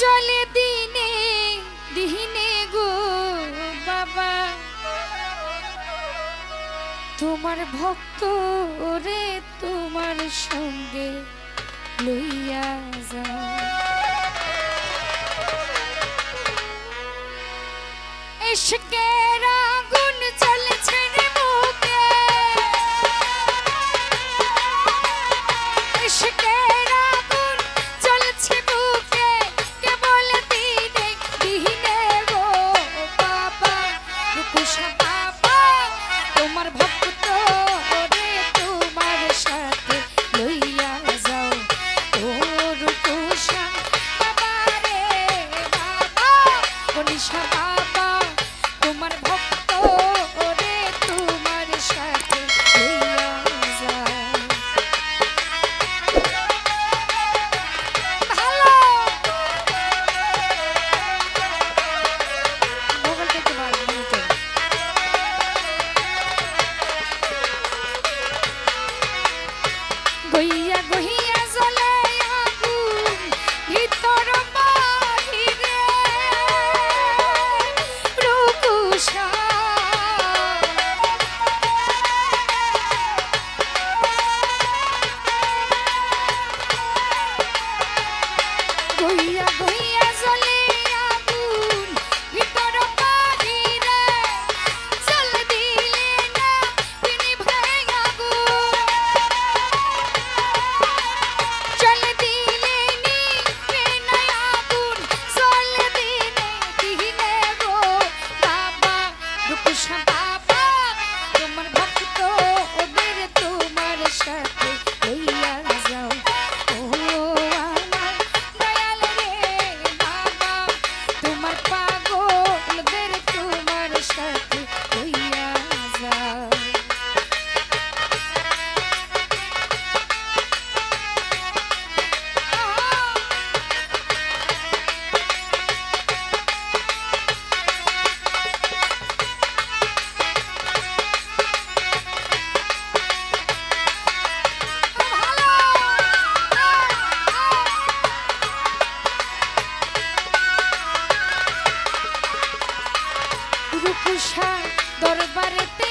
চলে দিনে দিনে গো বাবা। তোমার ভক্ত রে তোমার সঙ্গে লইয়া যা এসকেরা perfect. রূপসা দরবারেতে